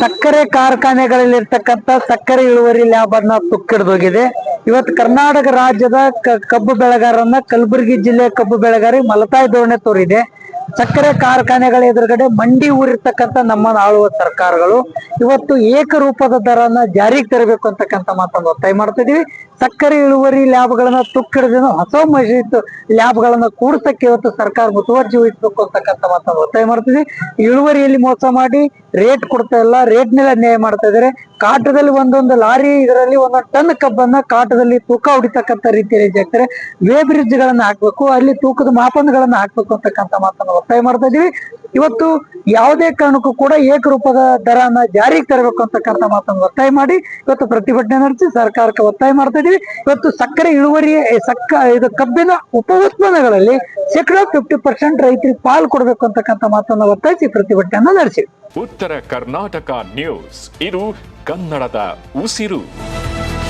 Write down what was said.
ಸಕ್ಕರೆ ಕಾರ್ಖಾನೆಗಳಲ್ಲಿರ್ತಕ್ಕಂಥ ಸಕ್ಕರೆ ಇಳುವರಿ ಲ್ಯಾಬ್ ಅನ್ನ ತುಕ್ಕಿಡ್ದೋಗಿದೆ. ಇವತ್ತು ಕರ್ನಾಟಕ ರಾಜ್ಯದ ಕಬ್ಬು ಬೆಳೆಗಾರರನ್ನ ಕಲಬುರಗಿ ಜಿಲ್ಲೆ ಕಬ್ಬು ಬೆಳೆಗಾರಿ ಮಲತಾಯಿ ಧೋರಣೆ ತೋರಿದೆ. ಸಕ್ಕರೆ ಕಾರ್ಖಾನೆಗಳ ಎದುರುಗಡೆ ಮಂಡಿ ಊರಿರ್ತಕ್ಕಂಥ ನಮ್ಮ ಆಳುವ ಸರ್ಕಾರಗಳು ಇವತ್ತು ಏಕರೂಪದ ದರನ ಜಾರಿಗೆ ತರಬೇಕು ಅಂತಕ್ಕಂಥ ಮಾತನ್ನು ಒತ್ತಾಯ ಮಾಡ್ತಾ ಇದೀವಿ. ಸಕ್ಕರೆ ಇಳುವರಿ ಲ್ಯಾಬ್ಗಳನ್ನ ತುಕ್ಕಿಡಿದ ಹೊಸ ಮಸೀದ್ ಲ್ಯಾಬ್ಗಳನ್ನ ಕೂಡ್ಸಕ್ಕೆ ಇವತ್ತು ಸರ್ಕಾರ ಮುತುವರ್ಜಿ ವಹಿಸಬೇಕು ಅಂತಕ್ಕಂಥ ಮಾತನ್ನು ಒತ್ತಾಯ ಮಾಡ್ತಿದ್ವಿ ಇಳುವರಿಯಲ್ಲಿ ಮೋಸ ಮಾಡಿ ರೇಟ್ ಕೊಡ್ತಾ ಇಲ್ಲ ರೇಟ್ ಮೇಲೆ ಅನ್ಯಾಯ ಮಾಡ್ತಾ ಇದಾರೆ. ಕಾಟದಲ್ಲಿ ಒಂದೊಂದು ಲಾರಿ ಇದರಲ್ಲಿ ಒಂದೊಂದು ಟನ್ ಕಬ್ಬನ್ನ ಕಾಟದಲ್ಲಿ ತೂಕ ಹೊಡಿತಕ್ಕಂತ ರೀತಿಯಲ್ಲಿ ಹಾಕ್ತಾರೆ ವೇ ಬ್ರಿಡ್ಜ್ ಗಳನ್ನ ಹಾಕ್ಬೇಕು, ಅಲ್ಲಿ ತೂಕದ ಮಾಪನಗಳನ್ನ ಹಾಕ್ಬೇಕು ಅಂತಕ್ಕಂತ ಮಾತನ್ನ ಒತ್ತಾಯ ಮಾಡ್ತಾ ಇದೀವಿ. ಇವತ್ತು ಯಾವುದೇ ಕಾರಣಕ್ಕೂ ಕೂಡ ಏಕರೂಪದ ದರನ ಜಾರಿಗೆ ತರಬೇಕು ಅಂತಕ್ಕಂಥ ಮಾತನ್ನು ಒತ್ತಾಯ ಮಾಡಿ, ಇವತ್ತು ಪ್ರತಿಭಟನೆ ನಡೆಸಿ ಸರ್ಕಾರಕ್ಕೆ ಒತ್ತಾಯ ಮಾಡ್ತಾ ಇದೀವಿ. ಇವತ್ತು ಸಕ್ಕರೆ ಇಳುವರಿ ಸಕ್ಕ, ಇದು ಕಬ್ಬಿನ ಉಪ ಉತ್ಪನ್ನಗಳಲ್ಲಿ ಶೇಕಡಾ ಫಿಫ್ಟಿ ಪರ್ಸೆಂಟ್ ರೈತರಿಗೆ ಪಾಲು ಕೊಡಬೇಕು ಅಂತಕ್ಕಂಥ ಮಾತನ್ನು ಒತ್ತಾಯಿಸಿ ಪ್ರತಿಭಟನೆಯನ್ನು ನಡೆಸಿ. ಉತ್ತರ ಕರ್ನಾಟಕ ನ್ಯೂಸ್, ಇದು ಕನ್ನಡದ ಉಸಿರು.